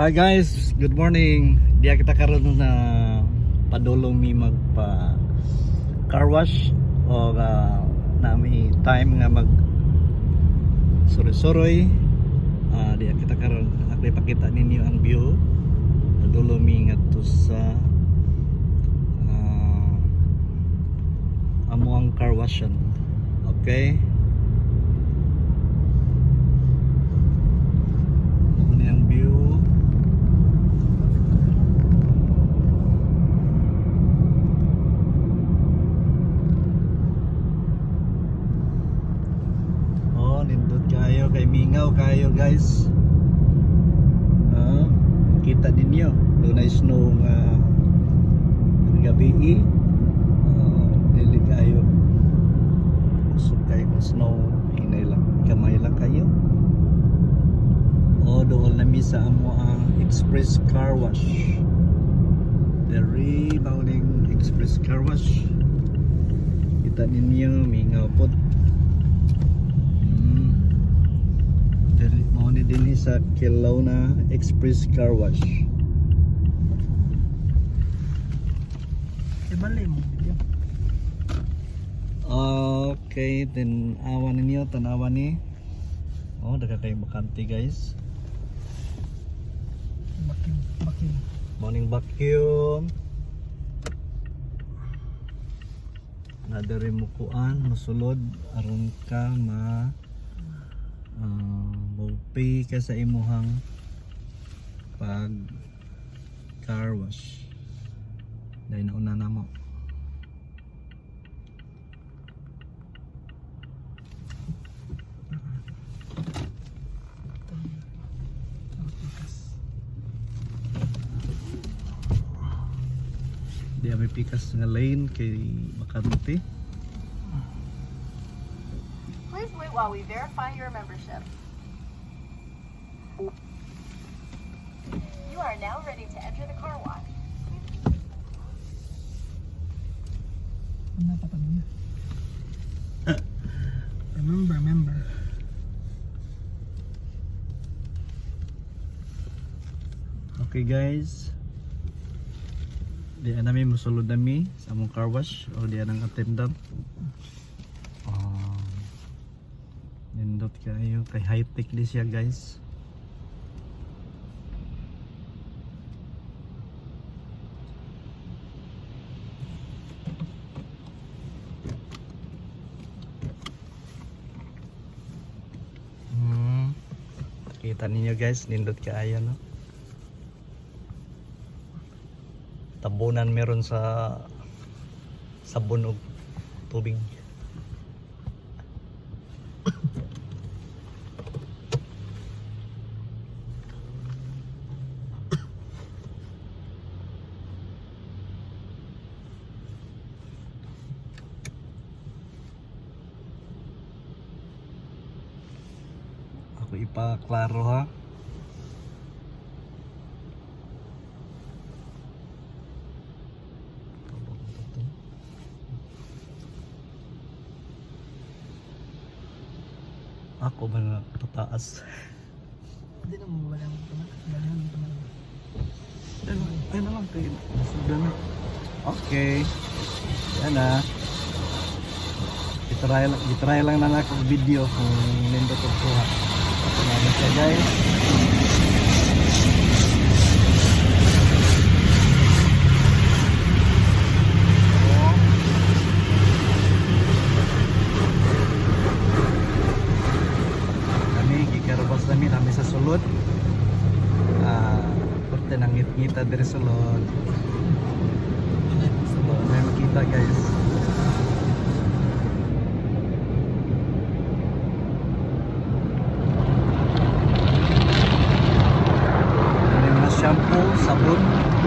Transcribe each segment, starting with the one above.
Hi guys, good morning. Diya kita karon na padulong mi magpa car wash o uh, nami time nga mag suroy-suroy. Ah, diya kita karon ako ipakita ninyo ang view. Padulong mi ngadto sa ah, amo car washan. Okay? Ano yung view? Oh, nindot kayo kay mingaw kayo guys. Ah, kita ninyo. Doon ay snow nga gabi eh. Ah, dili kayo. Usok kayo ng snow. Hinay lang. Kamay lang kayo. O doon na sa amo ang express car wash. Very bawling express car wash. Kita ninyo, mingaw po. Dinhi sa Kelowna Express Car Wash. Ibalik mo. Okay, then awan ninyo, tanawan ni. Oh, daga kay bakante guys. Bakim, bakim. Morning vacuum. Nadari mo kuan, masulod aron ka ma uh, pay ka sa imuhang pag car wash. Dahil nauna na mo. Di may pikas nga lane kay Makante. Please wait while we verify your membership. You are now ready to enter the car wash. Remember, remember. Okay guys. Di namin musulod nami sa among car wash o di ang attendant. Um, nindot kayo kay high tech di siya guys. Kita ninyo guys, nindot kaayo no. tabunan meron sa sabon o tubig ako ipaklaro ha Ako ba na tataas? Hindi na mo walang Walang Ano, ayun na lang kayo. Nasuda na. Okay. Yan na. Itry lang, itry lang na lang video kung nindot ko kuha. Salamat siya guys. kami gikarabas kami sa sulod ah porte nang ngit-ngita dire sulod sulod may makita guys seguro.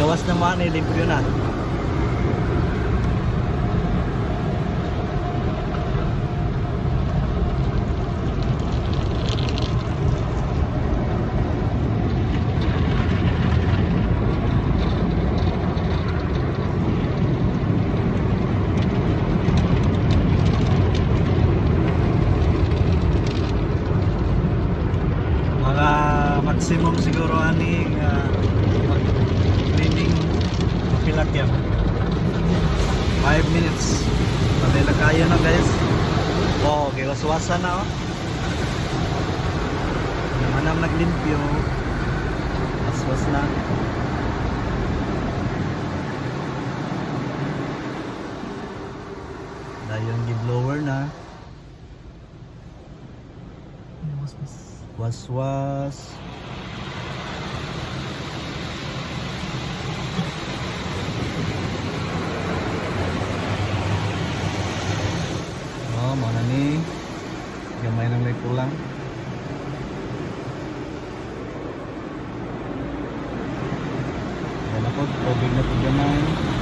Na mo ni limpyo na. mga maximum siguro aning uh, cleaning pilak yan. 5 minutes. Pati na kaya na guys. Oh okay waswasan na oh. Naman ang naglimpyo waswas na. Dahil yung blower na. Mas. was-was. Oh, mana ni. Gamay nang may kulang. Yan ako, tubig na po gamay.